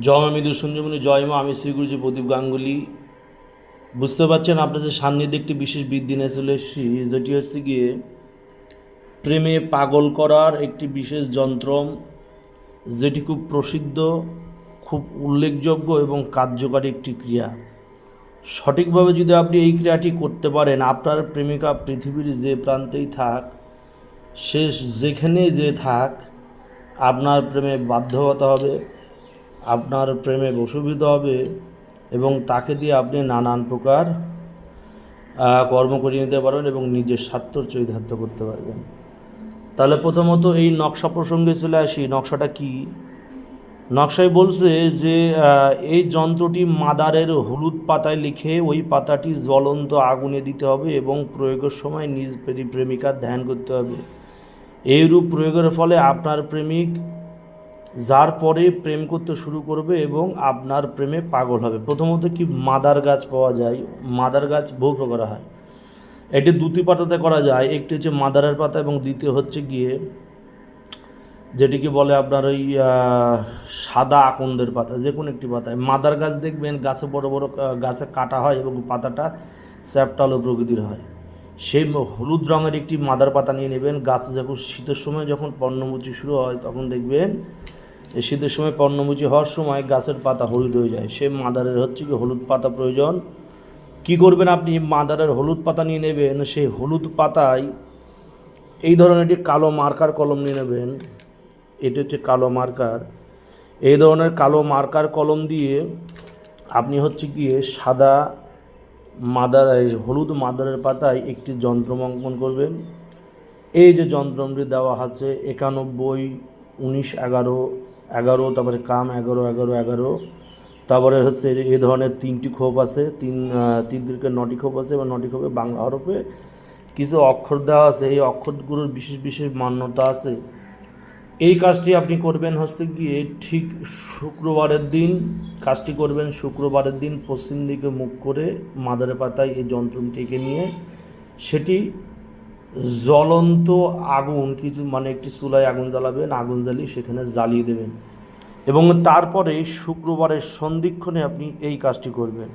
জয় মা মৃদু সঞ্জীবনী জয় মা, আমি শ্রীগুরুজি প্রদীপ গাঙ্গুলি। বুঝতে পারছেন আপনাদের সান্নিধ্যে একটি বিশেষ বৃদ্ধি নিয়ে চলে এসেছি, যেটি হচ্ছে গিয়ে প্রেমে পাগল করার একটি বিশেষ যন্ত্রম, যেটি খুব প্রসিদ্ধ, খুব উল্লেখযোগ্য এবং কার্যকারী একটি ক্রিয়া। সঠিকভাবে যদি আপনি এই ক্রিয়াটি করতে পারেন, আপনার প্রেমিকা পৃথিবীর যে প্রান্তেই থাক সে যেখানেই যে থাক, আপনার প্রেমে বাধ্যকতা হবে। আপনার প্রেমে বশীভূত হবে এবং তাকে দিয়ে আপনি নানান প্রকার কর্ম করিয়ে নিতে পারবেন এবং নিজের স্বার্থ চরিতার্থ করতে পারবেন। তাহলে প্রথমত এই নকশা প্রসঙ্গে চলে আসি। নকশাটা কি? নকশায় বলছে যে এই যন্ত্রটি মাদারের হলুদ পাতায় লিখে ওই পাতাটি জ্বলন্ত আগুনে দিতে হবে এবং প্রয়োগের সময় নিজ প্রেমী- প্রেমিকার ধ্যান করতে হবে। এইরূপ প্রয়োগের ফলে আপনার প্রেমিক যার পরে প্রেম করতে শুরু করবে এবং আপনার প্রেমে পাগল হবে। প্রথমত কি মাদার গাছ পাওয়া যায়? মাদার গাছ বহু প্রকার হয়। এটি দুটি পাতাতে করা যায়। একটি হচ্ছে মাদারের পাতা এবং দ্বিতীয় হচ্ছে গিয়ে যেটিকে বলে আপনার ওই সাদা আকন্দের পাতা যে কোনো একটি পাতায় মাদার গাছ দেখবেন গাছে বড় বড় গাছে কাটা হয় এবং পাতাটা স্যাপটালো প্রকৃতির হয়। সেই হলুদ রঙের একটি মাদার পাতা নিয়ে নেবেন। গাছে যখন শীতের সময় যখন পর্ণমুচি শুরু হয়, তখন দেখবেন শীতের সময় পর্ণমুচি হওয়ার সময় গাছের পাতা হলুদ হয়ে যায়। সে মাদারের হচ্ছে কি হলুদ পাতা প্রয়োজন। কি করবেন আপনি? মাদারের হলুদ পাতা নিয়ে নেবেন সেই হলুদ পাতায় এই ধরনের একটি কালো মার্কার কলম নিয়ে নেবেন। এটি হচ্ছে কালো মার্কার। এই ধরনের কালো মার্কার কলম দিয়ে আপনি হচ্ছে গিয়ে সাদা মাদার হলুদ মাদারের পাতায় একটি যন্ত্র অঙ্কন করবেন। এই যে যন্ত্রটি দেওয়া আছে একানব্বই, উনিশ, এগারো এগারো, তারপরে কাম এগারো এগারো এগারো। তারপরে হচ্ছে এই ধরনের তিনটি খোপ আছে, তিন তিন দিকে নটি খোপ আছে এবং নটি খোপে বাংলা হরফে কিছু অক্ষর দেওয়া আছে। এই অক্ষরগুলোর বিশেষ বিশেষ মান্যতা আছে। এই কাজটি আপনি করবেন হচ্ছে গিয়ে ঠিক শুক্রবারের দিন। কাজটি করবেন শুক্রবারের দিন, পশ্চিম দিকে মুখ করে মাদারের পাতায় এই যন্ত্রটিকে নিয়ে সেটি জ্বলন্ত আগুন, কিছু মানে একটি চুলায় আগুন জ্বালাবেন, আগুন জ্বালিয়ে সেখানে জ্বালিয়ে দেবেন। এবং তারপরে শুক্রবারের সন্ধিক্ষণে আপনি এই কাজটি করবেন।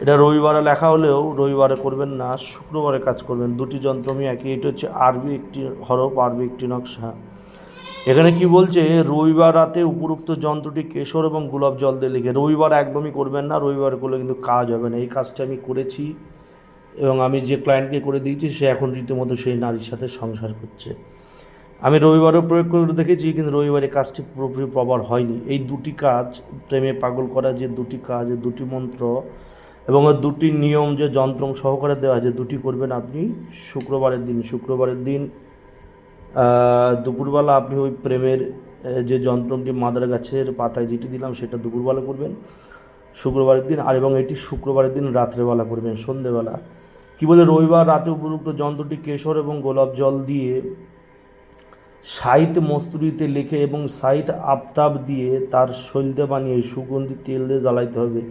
এটা রবিবারে লেখা হলেও রবিবারে করবেন না, শুক্রবারে কাজ করবেন। দুটি যন্ত্র আমি একই, এটা হচ্ছে আরবি একটি হরফ, আরবি একটি নকশা। এখানে কি বলছে? রবিবার রাতে উপরোক্ত যন্ত্রটি কেশর এবং গোলাপ জল দিয়ে লিখে, রবিবার একদমই করবেন না, রবিবার করলে কিন্তু কাজ হবে না। এই কাজটা আমি করেছি। এবং আমি যে ক্লায়েন্টকে করে দিয়েছি, সে এখন রীতিমতো সেই নারীর সাথে সংসার করছে। আমি রবিবারও প্রয়োগ করে দেখেছি, কিন্তু রবিবারে কাজটি পুরোপুরি প্রবার হয়নি। এই দুটি কাজ, প্রেমে পাগল করা যে দুটি কাজ দুটি মন্ত্র, এবং দুটি নিয়ম যে যন্ত্র সহকারে দেওয়া আছে দুটি করবেন আপনি, শুক্রবারের দিন। শুক্রবারের দিন দুপুরবেলা আপনি ওই প্রেমের যে যন্ত্রটি মাদার গাছের পাতায় যেটি দিলাম, সেটা দুপুরবেলা করবেন। শুক্রবারের দিন, আর এবং এটি শুক্রবারের দিন রাত্রেবেলা করবেন, সন্ধেবেলা। কি বলে, রবিবার রাতে উপযুক্ত যন্ত্রটি কেশর এবং গোলাপ জল দিয়ে সাইত মস্তুরিতে লিখে এবং সাইত আফতাব দিয়ে তার শৈলতে বানিয়ে সুগন্ধি তেল দিয়ে জ্বালাইতে হবে।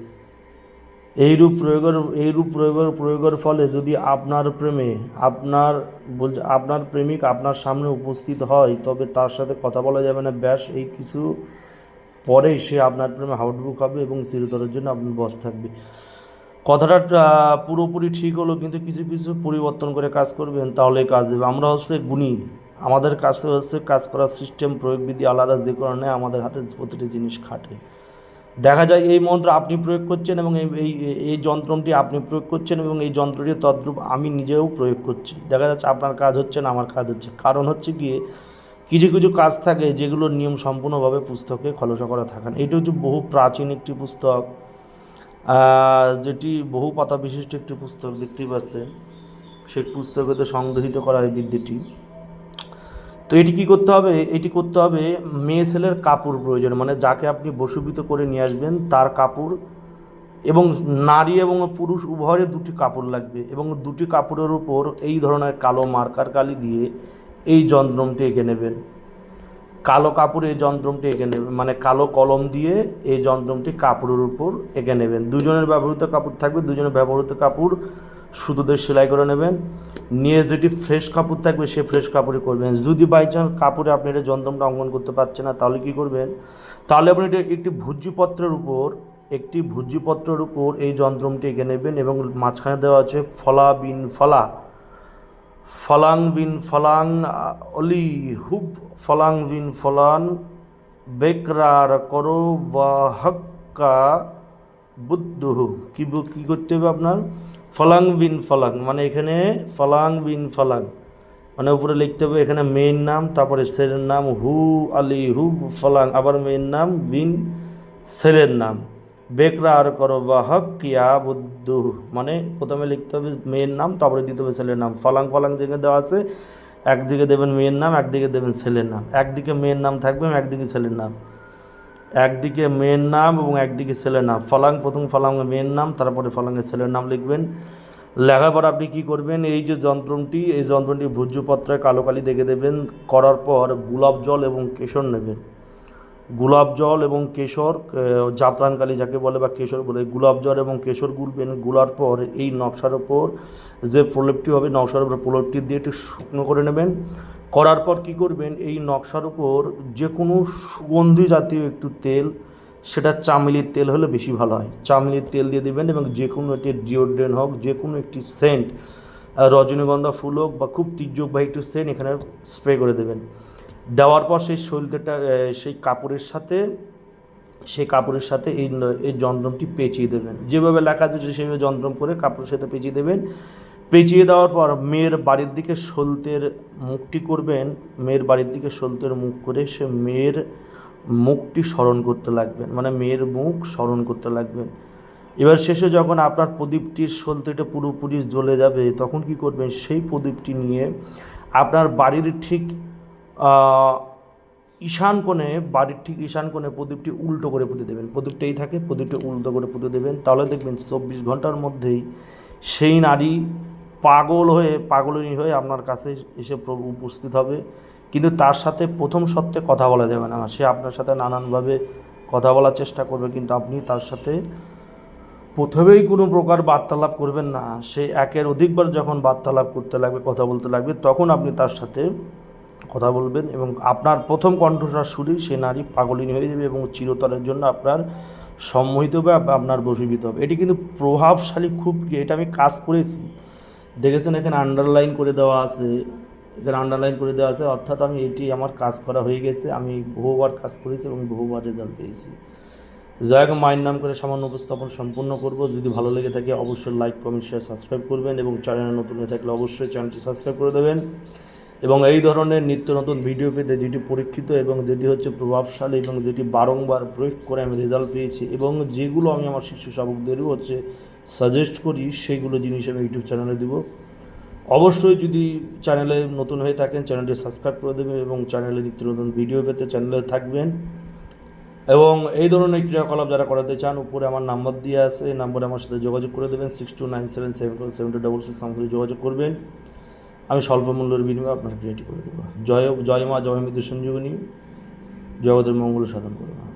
এইরূপ প্রয়োগের এইরূপ প্রয়োগের প্রয়োগের ফলে যদি আপনার প্রেমে, আপনার বলছে, আপনার প্রেমিক আপনার সামনে উপস্থিত হয়, তবে তার সাথে কথা বলা যাবে না। ব্যাস, এই কিছু পরেই সে আপনার প্রেমে হাউটবুক হবে এবং চিরতরের জন্য আপনার বস থাকবে। কথাটা পুরোপুরি ঠিক হলো, কিন্তু কিছু কিছু পরিবর্তন করে কাজ করবেন তাহলে কাজ দেবে। আমরা হচ্ছে গুণী। আমাদের কাছে হচ্ছে কাজ করার সিস্টেম প্রয়োগবিধি আলাদা, যে কারণে আমাদের হাতে প্রতিটি জিনিস খাটে। দেখা যায় এই মন্ত্র আপনি প্রয়োগ করছেন এবং এই এই যন্ত্রটি আপনি প্রয়োগ করছেন এবং এই যন্ত্রটি তদ্রূপ আমি নিজেও প্রয়োগ করছি। দেখা যাচ্ছে আপনার কাজ হচ্ছে না, আমার কাজ হচ্ছে। কারণ হচ্ছে গিয়ে কিছু কিছু কাজ থাকে যেগুলোর নিয়ম সম্পূর্ণভাবে পুস্তকে খলসা করা থাকেন এটা হচ্ছে বহু প্রাচীন একটি পুস্তক। যেটি বহু পাতা বিশিষ্ট একটি পুস্তক, দেখতেই পাচ্ছেন। সেই পুস্তকেতে সংগৃহীত করা এই বিদ্যাটি। তো এটি কি করতে হবে? এটি করতে হবে মেয়ে ছেলের কাপড় প্রয়োজন মানে যাকে আপনি বসীভূত করে নিয়ে আসবেন, তার কাপড় এবং নারী এবং পুরুষ উভয়ের দুটি কাপড় লাগবে এবং দুটি কাপড়ের উপর এই ধরনের কালো মার্কার কালি দিয়ে এই যন্ত্রমটি এঁকে নেবেন। কালো কাপড়ে এই যন্ত্রমটি এঁকে নেবেন মানে কালো কলম দিয়ে এই যন্ত্রমটি কাপড়ের উপর এঁকে নেবেন। দুজনের ব্যবহৃত কাপড় থাকবে, দুজনের ব্যবহৃত কাপড় সুতোতে সেলাই করে নেবেন। নিয়ে যেটি ফ্রেশ কাপড় থাকবে, সে ফ্রেশ কাপড়ে করবেন। যদি বাই চান্স কাপড়ে আপনি এটা যন্ত্রটা অঙ্কন করতে পারছেন না, তাহলে কী করবেন? তাহলে আপনি এটা একটি ভুজ্যপত্রের উপর, একটি ভুজ্যপত্রের উপর এই যন্ত্রটি এঁকে নেবেন এবং মাঝখানে দেওয়া আছে ফলা বিন ফলা। ফলাং বিন ফলাং, অলি হুব ফলাং বিন ফলান, বেকরার করো ওয়াহক্কা বুদ্ধহু কি কী কি করতে হবে আপনার? ফলাং বিন ফলাং মানে এখানে ফলাং বিন ফলাং মানে উপরে লিখতে হবে এখানে মেয়ের নাম, তারপরে ছেলের নাম হু, আলি হু ফলাং, আবার মেয়ের নাম বিন, ছেলের নাম। বেকরা আর করো বা হক কিয়া বুদ্ধ। মানে প্রথমে লিখতে হবে মেয়ের নাম, তারপরে দিতে হবে ছেলের নাম। ফলাং ফলাং যেখানে দেওয়া আছে, একদিকে দেবেন মেয়ের নাম, একদিকে দেবেন ছেলের নাম। একদিকে মেয়ের নাম থাকবে একদিকে ছেলের নাম। একদিকে মেয়ের নাম এবং একদিকে ছেলের নাম। ফলাং, প্রথম ফলাঙ্গে মেয়ের নাম, তারপরে ফলাঙ্গে ছেলের নাম লিখবেন। লেখার পর আপনি কী করবেন? এই যে যন্ত্রটি, এই যন্ত্রটি ভূজ্যপত্রে কালো কালি দেখে দেবেন। করার পর গোলাপ জল এবং কেশর নেবেন। গোলাপ জল এবং কেশর আহ, জাফরান যাকে বলে বা কেশর বলে গোলাপ জল এবং কেশর গুলবেনগুলার পর এই নকশার ওপর যে প্রলেপটি হবে নকশার উপর প্রলেপটি দিয়ে একটু শুকনো করে নেবেন। করার পর কি করবেন এই নকশার উপর যে কোনো সুগন্ধি জাতীয় একটু তেল সেটা চামেলির তেল হলে বেশি ভালো হয়। চামেলির তেল দিয়ে দেবেন এবং যে কোনো একটি ডিওড্রেন্ট হোক যে কোনো একটি সেন্ট রজনীগন্ধা ফুল হোক বা খুব তীর্যকবাহী একটু সেন্ট এখানে স্প্রে করে দেবেন। দেওয়ার পর সেই সলতেটা সেই কাপড়ের সাথে, সেই কাপড়ের সাথে এই এই যন্ত্রমটি পেঁচিয়ে দেবেন। যেভাবে লেখা আছে সেভাবে যন্ত্রম করে কাপড়ের সাথে পেঁচিয়ে দেবেন। পেঁচিয়ে দেওয়ার পর মেয়ের বাড়ির দিকে সলতের মুখটি করবেন। মেয়ের বাড়ির দিকে সলতের মুখ করে সে মেয়ের মুখটি স্মরণ করতে লাগবেন। মানে মেয়ের মুখ স্মরণ করতে লাগবেন। এবার শেষে যখন আপনার প্রদীপটির সলতেটা পুরোপুরি জ্বলে যাবে, তখন কি করবেন? সেই প্রদীপটি নিয়ে আপনার বাড়ির ঠিক ঈশান কোণে, বাড়ির ঠিক ঈশান কোণে প্রদীপটি উল্টো করে পুঁতে দেবেন। প্রদীপটাই থাকে, প্রদীপটি উল্টো করে পুঁতে দেবেন। তাহলে দেখবেন চব্বিশ ঘণ্টার মধ্যেই সেই নারী পাগল হয়ে, পাগলিনী হয়ে আপনার কাছে এসে উপস্থিত হবে। কিন্তু তার সাথে প্রথম সত্ত্বে কথা বলা যাবে না। সে আপনার সাথে নানানভাবে কথা বলার চেষ্টা করবে, কিন্তু আপনি তার সাথে প্রথমেই কোনো প্রকার বার্তালাপ করবেন না। সে একের অধিকবার যখন বার্তালাপ করতে লাগবে, কথা বলতে লাগবে, তখন আপনি তার সাথে কথা বলবেন এবং আপনার প্রথম কণ্ঠস্বর শুনেই সে নারী পাগলিনী হয়ে যাবে এবং চিরতরের জন্য আপনার সম্মোহিত হবে আপনার বশীভূত হবে। এটি কিন্তু প্রভাবশালী খুব এটা আমি কাজ করেছি। দেখেছেন এখানে আন্ডারলাইন করে দেওয়া আছে। এখানে আন্ডারলাইন করে দেওয়া আছে। অর্থাৎ আমি এটি আমার কাজ করা হয়ে গেছে। আমি বহুবার কাজ করেছি এবং বহুবার রেজাল্ট পেয়েছি। যাই হোক, মায়ের নাম করে সামান্য উপস্থাপন সম্পূর্ণ করব। যদি ভালো লেগে থাকে, অবশ্যই লাইক কমেন্ট শেয়ার সাবস্ক্রাইব করবেন এবং চ্যানেল নতুন হয়ে থাকলে অবশ্যই চ্যানেলটি সাবস্ক্রাইব করে দেবেন। এবং এই ধরনের নিত্য নতুন ভিডিও পেতে যেটি পরীক্ষিত এবং যেটি হচ্ছে প্রভাবশালী এবং যেটি বারংবার প্রয়োগ করে আমি রেজাল্ট পেয়েছি এবং যেগুলো আমি আমার শিশু শাবকদেরও হচ্ছে সাজেস্ট করি সেইগুলো জিনিস আমি ইউটিউব চ্যানেলে দিব। অবশ্যই যদি চ্যানেলে নতুন হয়ে থাকেন চ্যানেলটি সাবস্ক্রাইব করে দেবেন এবং চ্যানেলে নিত্য নতুন ভিডিও পেতে চ্যানেলে থাকবেন। এবং এই ধরনের ক্রিয়াকলাপ যারা করাতে চান, উপরে আমার নাম্বার দিয়ে এই নাম্বারে আমার সাথে যোগাযোগ করে দেবেন six two nine seven seven four seven two double six যোগাযোগ করবেন। আমি স্বল্প মূল্যের বিনিময়ে আপনার ক্রিয়েটি করে দেবো। জয় জয় মা, জয় মৃত্যু সঞ্জীবনী। জগতের মঙ্গল সাধন করব